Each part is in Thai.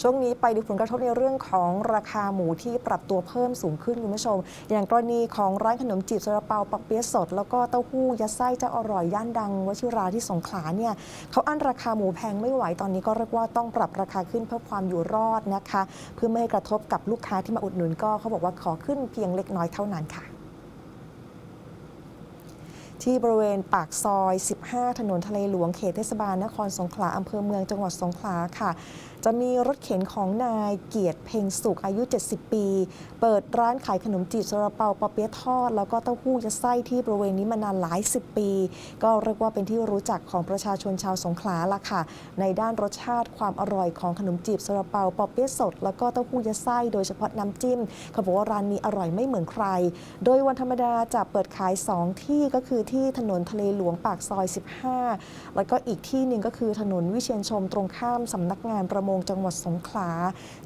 ช่วงนี้ไปดูผลกระทบในเรื่องของราคาหมูที่ปรับตัวเพิ่มสูงขึ้นคุณผู้ชม อย่างกรณีของร้านขนมจีบซาลาเปาปักเปี๊ยะสด แล้วก็เต้าหู้ยัดไส้เจ้าอร่อยย่านดังวชิราที่สงขลาเนี่ยเขาอั้นราคาหมูแพงไม่ไหวตอนนี้ก็เรียกว่าต้องปรับราคาขึ้นเพื่อความอยู่รอดนะคะ เพื่อไม่ให้กระทบกับลูกค้าที่มาอุดหนุนก็เขาบอกว่าขอขึ้นเพียงเล็กน้อยเท่านั้นค่ะ ที่บริเวณปากซอย 15 ถนนทะเลหลวงเขตเทศบาลนครสงขลาอำเภอเมืองจังหวัดสงขลาค่ะ จะมีรถเข็นของนายเกียรติเพ็งสุขอายุ 70 ปี เปิดร้านขายขนมจีบซาลาเปาปอเปี๊ยะทอด แล้วก็เต้าหู้ยัดไส้ที่บริเวณนี้มานานหลายสิบปี ก็เรียกว่าเป็นที่รู้จักของประชาชนชาวสงขลาละค่ะ ในด้านรสชาติความอร่อยของขนมจีบซาลาเปาปอเปี๊ยะสด แล้วก็เต้าหู้ยัดไส้โดยเฉพาะน้ำจิ้มเขาบอกว่าร้านนี้อร่อยไม่เหมือนใคร โดยวันธรรมดาจะเปิดขาย 2 ที่ก็คือที่ถนนทะเลหลวงปากซอย 15 แล้วก็อีกที่หนึ่งก็คือถนนวิเชียนชมตรงข้ามสำนักงานประมงจังหวัดสงขลา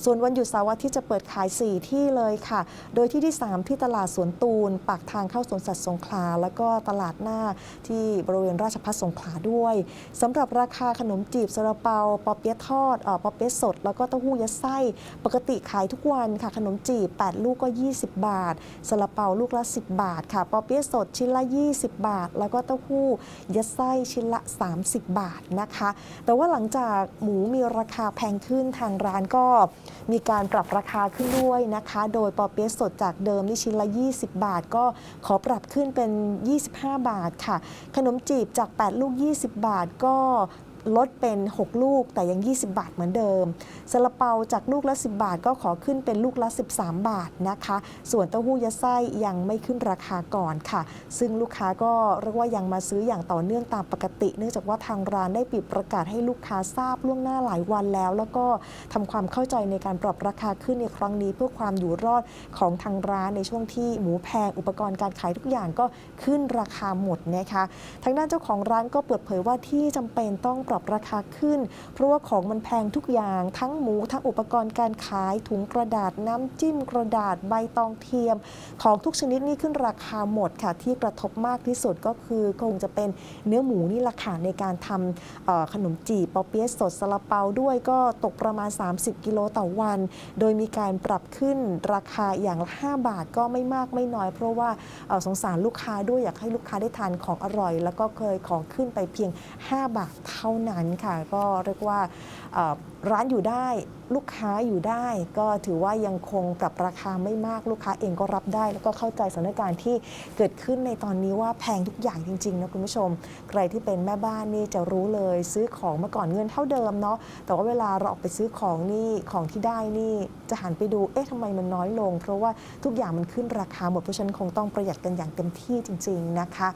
ส่วนวันหยุดเสาร์อาทิตย์จะเปิดขาย 4 ที่เลยค่ะ โดยที่ที่ 3 ที่ตลาดสวนตูน ปากทางเข้าสวนสัตว์สงขลา แล้วก็ตลาดหน้าที่บริเวณราชพัฒสงขลาด้วยสำหรับราคาขนมจีบซาลาเปาปอเปี๊ยะทอดออปอเปี๊ยะสด แล้วก็เต้าหู้ยัดไส้ ปกติขายทุกวันค่ะ ขนมจีบ 8 ลูกก็ 20 บาทซาลาเปาลูกละ 10 บาทค่ะปอเปี๊ยะสดชิ้นละ 20 บาทแล้วก็เต้าหู้ยัดไส้ชิ้นละ 30 บาทนะคะ แต่ว่าหลังจากหมูมีราคาแพงขึ้นทางร้านก็มีการปรับราคาขึ้นด้วยนะคะ โดยปอเปี๊ยะสดจากเดิมนี่ชิ้นละ 20 บาท ก็ขอปรับขึ้นเป็น 25 บาทค่ะ ขนมจีบจาก 8 ลูก 20 บาทก็ ลดเป็น 6 ลูกแต่ยัง 20 บาทเหมือนเดิมซาลาเปาจากลูกละ 10 บาทก็ขอขึ้นเป็นลูกละ 13 บาทนะคะ ส่วนเต้าหู้ยัดไส้ยังไม่ขึ้นราคาก่อนค่ะ ซึ่งลูกค้าก็เรียกว่ายังมาซื้ออย่างต่อเนื่องตามปกติ เนื่องจากว่าทางร้านได้ปิดประกาศให้ลูกค้าทราบล่วงหน้าหลายวันแล้ว แล้วก็ทำความเข้าใจในการปรับราคาขึ้นในครั้งนี้เพื่อความอยู่รอดของทางร้านในช่วงที่หมูแพงอุปกรณ์การขายทุกอย่างก็ขึ้นราคาหมดนะคะ ทางด้านเจ้าของร้านก็เปิดเผยว่าที่จำเป็นต้องปรับราคาขึ้น เพราะว่าของมันแพงทุกอย่างทั้งหมูทั้งอุปกรณ์การขายถุงกระดาษน้ำจิ้มกระดาษใบตองเทียม ของทุกชนิดนี่ขึ้นราคาหมดค่ะ ที่กระทบมากที่สุดก็คือคงจะเป็นเนื้อหมูนี่แหละค่ะในการทำขนมจีบปอเปี๊ยะสดซาลาเปาด้วยก็ตกประมาณ 30 กิโลต่อวัน โดยมีการปรับขึ้นราคาอย่างละ5บาทก็ไม่มากไม่น้อย เพราะว่าสงสารลูกค้าด้วยอยากให้ลูกค้าได้ทานของอร่อย แล้วก็เคยของขึ้นไปเพียง 5 บาทเท่านั้นค่ะ ก็เรียกว่าร้านอยู่ได้ลูกค้าอยู่ได้ ก็ถือว่ายังคงปรับราคาไม่มากลูกค้าเองก็รับได้ แล้วก็เข้าใจสถานการณ์ที่เกิดขึ้นในตอนนี้ว่าแพงทุกอย่างจริงๆนะคุณผู้ชม ใครที่เป็นแม่บ้านนี่จะรู้เลยซื้อของเมื่อก่อนเงินเท่าเดิมเนาะแต่ว่าเวลาเราออกไปซื้อของนี่ของที่ได้นี่จะหันไปดูเอ๊ะทำไมมันน้อยลง เพราะว่าทุกอย่างมันขึ้นราคาหมดเพราะฉะนั้นคงต้องประหยัดกันอย่างเต็มที่จริง ๆนะคะ